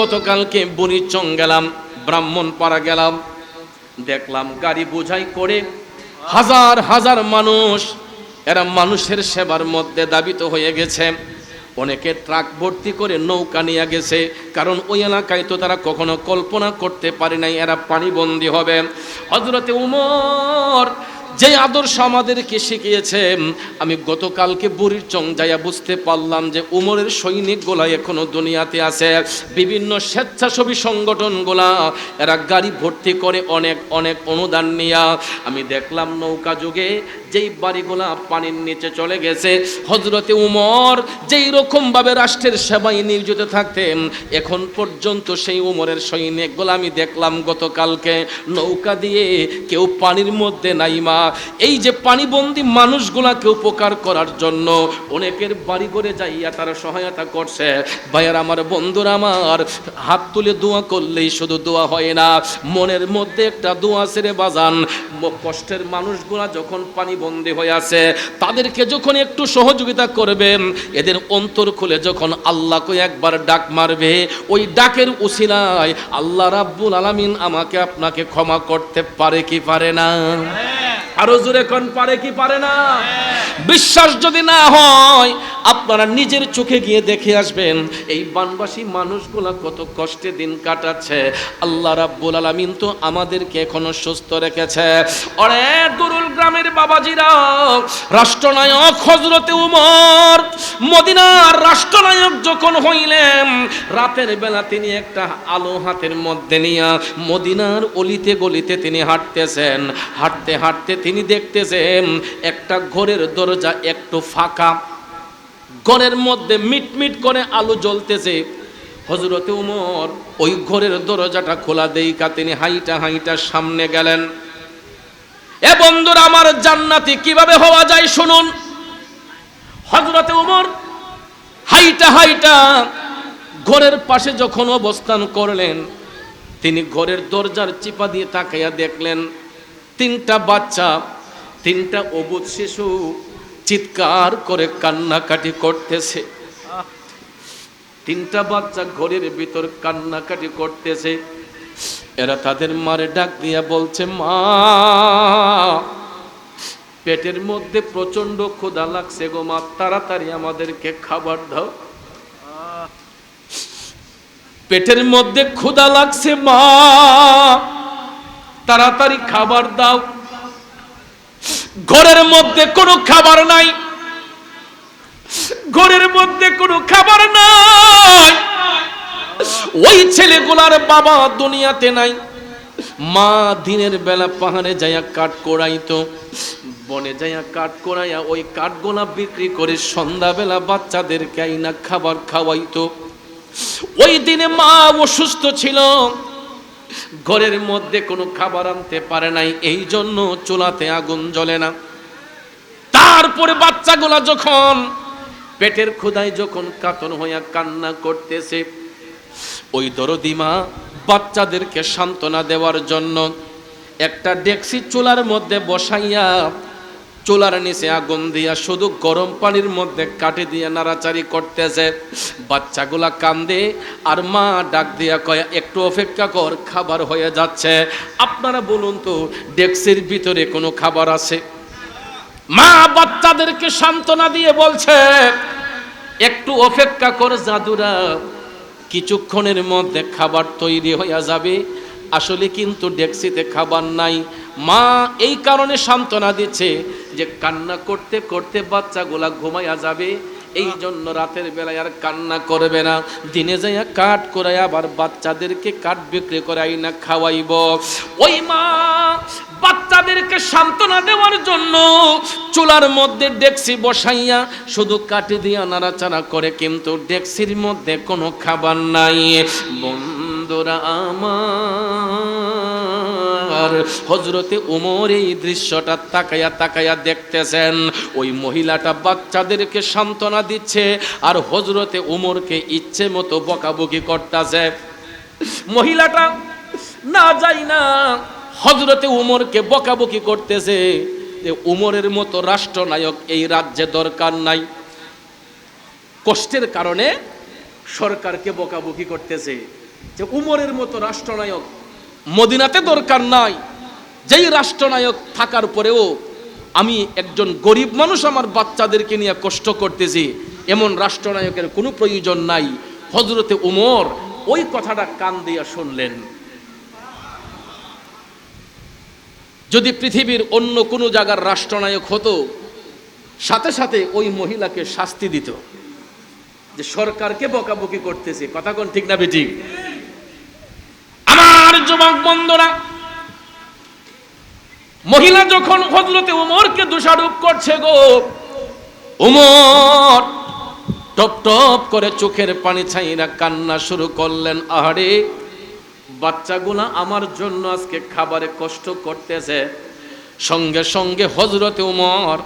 গতকালকে বনিচং গেলাম ব্রাহ্মণ পাড়া গেলাম। দেখলাম গাড়ি বোঝাই করে হাজার হাজার মানুষ, এরা মানুষের সেবার মধ্যে দাবিত হয়ে গেছে। অনেকে ট্রাক ভর্তি করে নৌকা নিয়ে গেছে, কারণ ওই এলাকায় তো তারা কখনো কল্পনা করতে পারে নাই, এরা পানিবন্দী হবে। হজরতে উমর যে আদর্শ আমাদেরকে শিখিয়েছে, আমি গতকালকে বুড়ির চং যাইয়া বুঝতে পারলাম যে উমরের সৈনিক সৈনিকগুলা এখনও দুনিয়াতে আছে। বিভিন্ন স্বেচ্ছাসেবী সংগঠনগুলা, এরা গাড়ি ভর্তি করে অনেক অনেক অনুদান নিয়া। আমি দেখলাম নৌকা যুগে যেই বাড়িগুলা পানির নিচে চলে গেছে হজরতে উমর যেই রকমভাবে রাষ্ট্রের সেবায় নিয়োজিত থাকতেন, এখন পর্যন্ত সেই উমরের সৈনিকগুলো আমি দেখলাম গতকালকে। নৌকা দিয়ে কেউ পানির মধ্যে নাই মা। এই যে পানিবন্দী মানুষগুলাকে উপকার করার জন্য অনেকের বাড়ি করে যাইয়া তারা সহায়তা করছে। ভাইয়ার আমার বন্ধুরা আমার, হাত তুলে দোয়া করলেই শুধু দোয়া হয় না, মনের মধ্যে একটা দোয়া সেরে বাজান কষ্টের মানুষগুলা যখন পানিবন্দী হয়ে আছে তাদেরকে যখন একটু সহযোগিতা করবেন এদের অন্তর খুলে যখন আল্লাহকে একবার ডাক মারবে, ওই ডাকের উসিলায় আল্লাহ রাব্বুল আলামিন আমাকে আপনাকে ক্ষমা করতে পারে কি পারে না? আরও জোরে কোন, পারে কি পারে না? বিশ্বাস যদি না হয়, আপনারা নিজের চোখে গিয়ে দেখে আসবেন, এই বানবাসী মানুষগুলা কত কষ্টে দিন কাটাচ্ছে। আল্লাহ রাব্বুল আলামিন তো আমাদেরকে এখনও সুস্থ রেখেছে। অরে দুরুল গ্রামের বাবাজিরা রাষ্ট্রনায়ক হজরতে উমর, মদিনার রাষ্ট্রনায়ক যখন হইলেন, রাতের বেলা তিনি একটা আলো হাতের মধ্যে নিয়ে মদিনার অলিতে গলিতে তিনি হাঁটতেছেন। হাঁটতে হাঁটতে তিনি দেখতেছেন, একটা ঘরের দরজা একটু ফাঁকা। ঘরের মধ্যে মিটমিট করে আলো জ্বলতেছে। হজরতে উমর ওই ঘরের দরজাটা খোলা দেইকা তিনি হাইটা হাইটা সামনে গেলেন। এ বন্ধুরা, আমার জান্নাতি কীভাবে হওয়া যায় শুনুন। হজরতে উমর হাইটা হাইটা ঘরের পাশে যখন অবস্থান করলেন, তিনি ঘরের দরজার চিপা দিয়ে তাকাইয়া দেখলেন, তিনটা বাচ্চা, তিনটা অবুধ শিশু চিৎকার করে কান্নাকাটি করতেছে। তিনটা বাচ্চা ঘরের ভিতর কান্নাকাটি করতেছে। এরা তাদের মারে ডাক দিয়া বলছে, মা, পেটের মধ্যে প্রচণ্ড ক্ষুধা লাগছে গো মা, তাড়াতাড়ি আমাদেরকে খাবার দাও। পেটের মধ্যে ক্ষুধা লাগছে, মা, তাড়াতাড়ি খাবার দাও। ঘরের মধ্যে কোনো খাবার নাই, ঘরের মধ্যে কোনো খাবার নাই। ওই ছেলেগুলার বাবা দুনিয়াতে নাই। মা দিনের বেলা পাহাড়ে যাইয়া কাঠ কোড়াইতো, বনে যাইয়া কাঠ কোড়াইয়া ওই কাঠগোলা বিক্রি করে সন্ধ্যাবেলা বাচ্চাদেরকে আইনা খাবার খাওয়াইতো। ওই দিনে মা অসুস্থ ছিল, ঘরের মধ্যে কোনো খাবার আনতে পারে নাই এই জন্য চুলাতে আগুন জ্বলে না। তারপরে বাচ্চাগুলা যখন পেটের ক্ষুধায় যখন কাতন হইয়া কান্না করতেছে ওই দরদিমা বাচ্চাদেরকে সান্ত্বনা দেওয়ার জন্য একটা ডেক্সি চুলার মধ্যে বসাইয়া চুলার নিচে আগুন দিয়া শুধু গরম পানির মধ্যে কাটে দিয়ে নাড়াচাড়ি করতেছে। বাচ্চাগুলা কান্দে আর মা ডাক দিয়া কয়, একটু অপেক্ষা কর, খাবার হয়ে যাচ্ছে। আপনারা বলুন তো, ডেক্সির ভিতরে কোনো খাবার আছে? মা বাচ্চাদেরকে সান্ত্বনা দিয়ে বলছে, একটু অপেক্ষা কর জাদুরা কিছুক্ষণের মধ্যে খাবার তৈরি হইয়া যাবে। আসলে কিন্তু ডেক্সিতে খাবার নাই। মা এই কারণে সান্ত্বনা দিচ্ছে যে কান্না করতে করতে বাচ্চাগুলা ঘুমাইয়া যাবে। এই জন্য রাতের বেলায় আর কান্না করবে না। দিনে যাইয়া কাঠ করে আবার বাচ্চাদেরকে কাঠ বিক্রি করাই না খাওয়াইব। ওই মা, বাচ্চাদেরকে সান্ত্বনা দেওয়ার জন্য চুলার মধ্যে ডেক্সি বসাইয়া শুধু কাটি দিয়া নাড়াচাড়া করে কিন্তু ডেক্সির মধ্যে কোনো খাবার নাই। বন্ধুরা আমার হজরতে উমর এই দৃশ্যটা তাকাইয়া তাকাইয়া দেখতেছেন। ওই মহিলাটা বাচ্চাদেরকে সান্ত্বনা দিচ্ছে আর হজরতে উমরকে ইচ্ছে মতো বকাবকি করতেছে। মহিলাটা না যাই না হজরতে উমরকে বকাবকি করতেছে যে উমরের মতো রাষ্ট্রনায়ক এই রাজ্যে দরকার নাই। কষ্টের কারণে সরকারকে বকাবকি করতেছে যে উমরের মতো রাষ্ট্রনায়ক মদিনাতে দরকার নাই। যেই রাষ্ট্রনায়ক থাকার পরেও আমি একজন গরিব মানুষ আমার বাচ্চাদেরকে নিয়ে কষ্ট করতেছি, এমন রাষ্ট্রনায়কের কোনো প্রয়োজন নাই। হজরতে উমর ওই কথাটা কান দিয়া শুনলেন। যদি পৃথিবীর অন্য কোনো জায়গার রাষ্ট্রনায়ক হতো, সাথে সাথে ওই মহিলাকে শাস্তি দিত। যে সরকারকে বকাবকি করতেছে, কথা কোন ঠিক না বেঠিক? আমার যুবক বন্ধুরা মহিলা যখন হজরতে উমরকে দোষারোপ করছে গো, উমর টপ টপ করে চোখের পানি ছাইরা কান্না শুরু করলেন, আহারে, বাচ্চাগুলা আমার জন্য আজকে খাবারে কষ্ট করতেছে। সঙ্গে সঙ্গে হজরতে উমর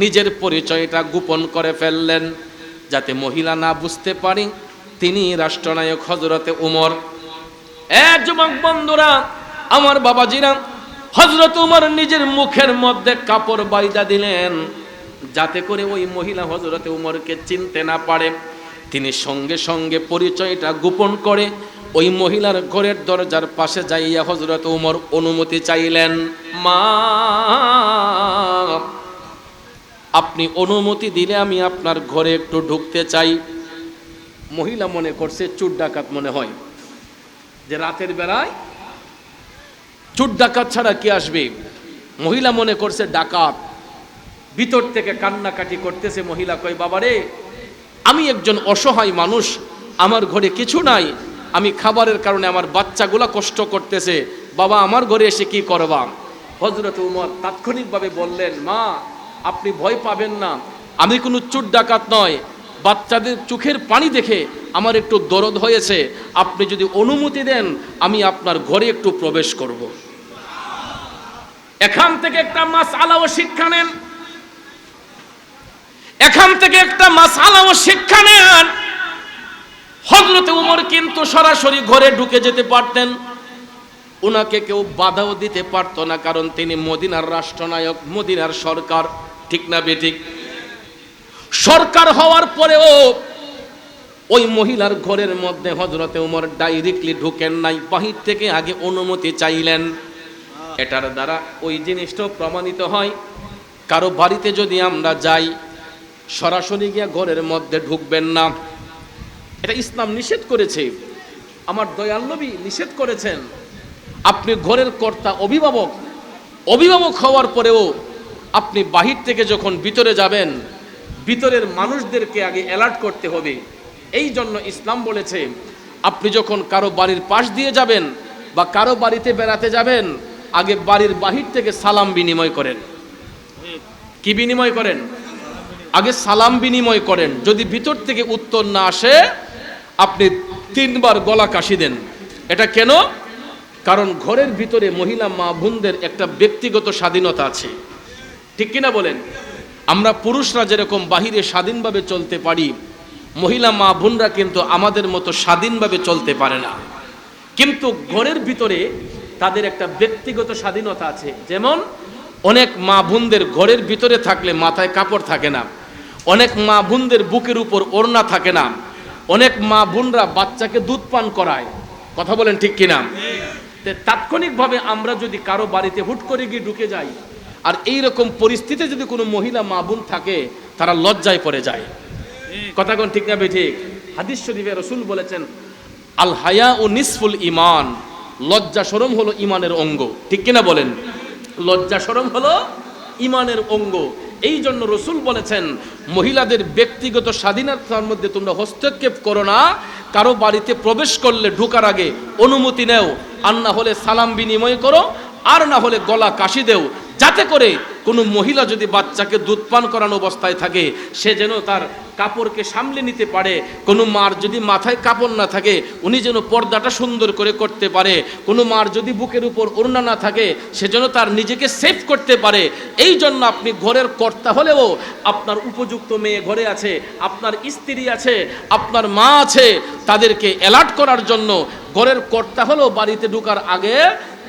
নিজের পরিচয়টা গোপন করে ফেললেন, যাতে মহিলা না বুঝতে পারি। তিনি রাষ্ট্রনায়ক হজরতে উমর যুবক, বন্ধুরা, আমার বাবাজিরা হজরত উমর নিজের মুখের মধ্যে কাপড় বাইদা দিলেন, যাতে করে ওই মহিলা হজরতে উমরকে চিনতে না পারে। তিনি সঙ্গে সঙ্গে পরিচয়টা গোপন করে ওই মহিলার ঘরের দরজার পাশে যাইয়া হজরত উমর অনুমতি চাইলেন, মা, আপনি অনুমতি দিলে আমি আপনার ঘরে একটু ঢুকতে চাই। মহিলা মনে করছে চুর ডাকাত মনে হয়। যে রাতের বেলায় চুর ডাকাত ছাড়া কি আসবে? মহিলা মনে করছে ডাকাত। ভিতর থেকে কান্নাকাটি করতেছে মহিলা, কয়, বাবারে, আমি একজন অসহায় মানুষ, আমার ঘরে কিছু নাই, আমি খাবারের কারণে আমার বাচ্চাগুলা কষ্ট করতেছে। বাবা, আমার ঘরে এসে কি করবা? হজরত উমর তাৎক্ষণিকভাবে বললেন, মা, আপনি ভয় পাবেন না, আমি কোনো চুর ডাকাত নয় বাচ্চাদের চোখের পানি দেখে আমার একটু দরদ হয়েছে। আপনি যদি অনুমতি দেন, আমি আপনার ঘরে একটু প্রবেশ করব। এখান থেকে একটা মাস আলাও শিক্ষা নেন। এখান থেকে একটা মাসালা ও শিক্ষা নেন। হজরতে উমর কিন্তু সরাসরি ঘরে ঢুকে যেতে পারতেন। ওনাকে কেউ বাধাও দিতে পারতো না, কারণ তিনি মদিনার রাষ্ট্রনায়ক, মদিনার সরকার। ঠিক না বেঠিক সরকার হওয়ার পরেও ওই মহিলার ঘরের মধ্যে হজরতে উমর ডাইরেক্টলি ঢুকেন নাই, বাহির থেকে আগে অনুমতি চাইলেন। এটার দ্বারা ওই জিনিসটাও প্রমাণিত হয়। কারও বাড়িতে যদি আমরা যাই, সরাসরি গিয়া ঘরের মধ্যে ঢুকবেন না। এটা ইসলাম নিষেধ করেছে। আমার দয়াল নবী নিষেধ করেছেন। আপনি ঘরের কর্তা অভিভাবক। অভিভাবক হওয়ার পরেও আপনি বাহির থেকে যখন ভিতরে যাবেন ভিতরের মানুষদেরকে আগে অ্যালার্ট করতে হবে। এই জন্য ইসলাম বলেছে, আপনি যখন কারও বাড়ির পাশ দিয়ে যাবেন বা কারও বাড়িতে বেড়াতে যাবেন, আগে বাড়ির বাহির থেকে সালাম বিনিময় করেন। কি বিনিময় করেন? আগে সালাম বিনিময় করেন। যদি ভিতর থেকে উত্তর না আসে, আপনি তিনবার গলা কাশি দেন। এটা কেন? কারণ ঘরের ভিতরে মহিলা মা বোনদের একটা ব্যক্তিগত স্বাধীনতা আছে। ঠিক কিনা বলেন? আমরা পুরুষরা যেরকম বাহিরে স্বাধীনভাবে চলতে পারি মহিলা মা বোনরা কিন্তু আমাদের মতো স্বাধীনভাবে চলতে পারে না। কিন্তু ঘরের ভিতরে তাদের একটা ব্যক্তিগত স্বাধীনতা আছে। যেমন অনেক মা বোনদের ঘরের ভিতরে থাকলে মাথায় কাপড় থাকে না। অনেক মা বোনদের বুকের উপর ওড়না থাকে না। অনেক মা বোনরা বাচ্চাকে দুধ পান করায়। কথা বলেন ঠিক কিনা? তাৎক্ষণিকভাবে আমরা যদি কারও বাড়িতে হুট করে গিয়ে ঢুকে যাই আর এই রকম পরিস্থিতিতে যদি কোনো মহিলা মা বোন থাকে তারা লজ্জায় পড়ে যায়। কথা কোন ঠিক না ঠিক? হাদিস শরীফে রসুল বলেছেন আল হায়া ও নিসফুল ইমান লজ্জা সরম হলো ইমানের অঙ্গ। ঠিক কিনা বলেন? লজ্জা সরম হলো ইমানের অঙ্গ। এই জন্য রসুল বলেছেন মহিলাদের ব্যক্তিগত স্বাধীনতার মধ্যে তোমরা হস্তক্ষেপ করো না। কারও বাড়িতে প্রবেশ করলে ঢোকার আগে অনুমতি নেও। আর না হলে সালাম বিনিময় করো। আর না হলে গলা কাশি দেও। যাতে করে কোনো মহিলা যদি বাচ্চাকে দুধ পান করানো অবস্থায় থাকে, সে যেন তার কাপড়কে সামলে নিতে পারে। কোনো মার যদি মাথায় কাপড় না থাকে, উনি যেন পর্দাটা সুন্দর করে করতে পারে। কোনো মার যদি বুকের উপর ওড়না না থাকে, সে যেন তার নিজেকে সেভ করতে পারে। এই জন্য আপনি ঘরের কর্তা হলেও আপনার উপযুক্ত মেয়ে ঘরে আছে, আপনার স্ত্রী আছে, আপনার মা আছে, তাদেরকে অ্যালার্ট করার জন্য ঘরের কর্তা হলেও বাড়িতে ঢুকার আগে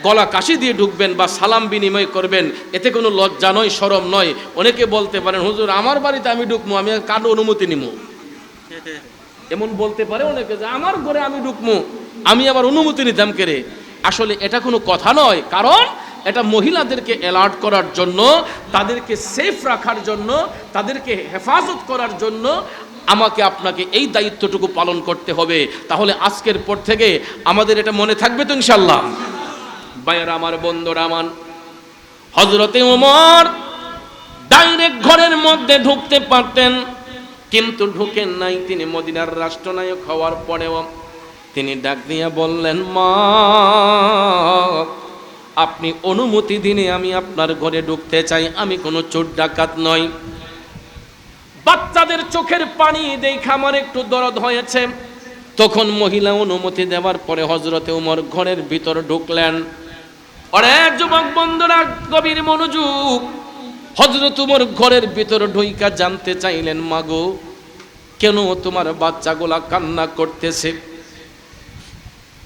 গলা কাশি দিয়ে ঢুকবেন বা সালাম বিনিময় করবেন, এতে কোনো লজ্জা নয়, সরম নয়। অনেকে বলতে পারেন, হুজুর, আমার বাড়িতে আমি ঢুকবো আমি কার অনুমতি নিব এমন বলতে পারে অনেকে যে, আমার ঘরে আমি ঢুকবো আমি আবার অনুমতি নিতাম কেরে আসলে এটা কোনো কথা নয়, কারণ এটা মহিলাদেরকে অ্যালার্ট করার জন্য, তাদেরকে সেফ রাখার জন্য, তাদেরকে হেফাজত করার জন্য আমাকে আপনাকে এই দায়িত্বটুকু পালন করতে হবে। তাহলে আজকের পর থেকে আমাদের এটা মনে থাকবে তো ইনশাল্লাহ বাইরে আমার বন্ধুরা, আমার হজরতে উমর ডাইরেক্ট ঘরের মধ্যে ঢুকতে পারতেন, কিন্তু ঢুকেন নাই। তিনি মদিনার রাষ্ট্রনায়ক হওয়ার পরেও তিনি ডাক দিয়ে বললেন, মা, আপনি অনুমতি দিনে আমি আপনার ঘরে ঢুকতে চাই, আমি কোনো চোর ডাকাত নই। বাচ্চাদের চোখের পানি দেখে আমার একটু দরদ হয়েছে। তখন মহিলা অনুমতি দেওয়ার পরে হজরতে উমর ঘরের ভিতর ঢুকলেন। অনেক যুবক বন্ধুরা, গভীর মনোযোগ। হজরত উমর ঘরের ভিতর ঢুইকা জানতে চাইলেন, মাগো, কেন তোমার বাচ্চাগুলা কান্না করতেছে?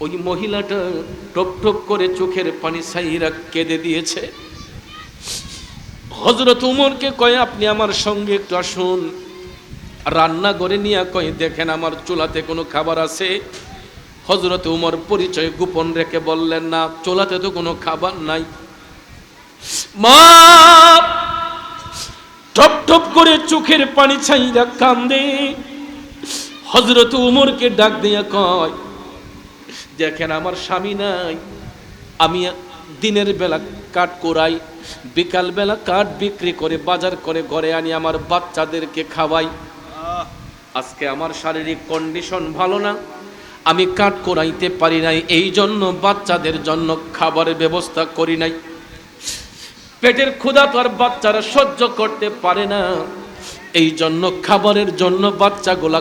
ওই মহিলাটা টপ টপ করে চোখের পানি সাইরা কেঁদে দিয়েছে। হজরত উমরকে কয়, আপনি আমার সঙ্গে একটু আসুন। রান্না করে নিয়ে কয়, দেখেন আমার চুলাতে কোনো খাবার আছে? হজরত উমর পরিচয় গোপন রেখে বললেন, না, চোলাতে তো কোনো খাবার নাই। মা টপ টপ করে চোখের পানি ছাইরা কান্দে। হজরত উমরকে ডাক দিয়া কয়, দেখেন, আমার স্বামী নাই। আমি দিনের বেলা কাঠ কোরাই, বিকাল বেলা কাঠ বিক্রি করে বাজার করে ঘরে আনি, আমার বাচ্চাদেরকে খাওয়াই। আজকে আমার শারীরিক কন্ডিশন ভালো না। আমি কাঠ কোরাইতে পারি নাই, এই জন্য বাচ্চাদের জন্য খাবারের ব্যবস্থা করি নাই। পেটের ক্ষুধা তো আর বাচ্চারা সহ্য করতে পারে না। এই জন্য খাবারের জন্য বাচ্চাগুলা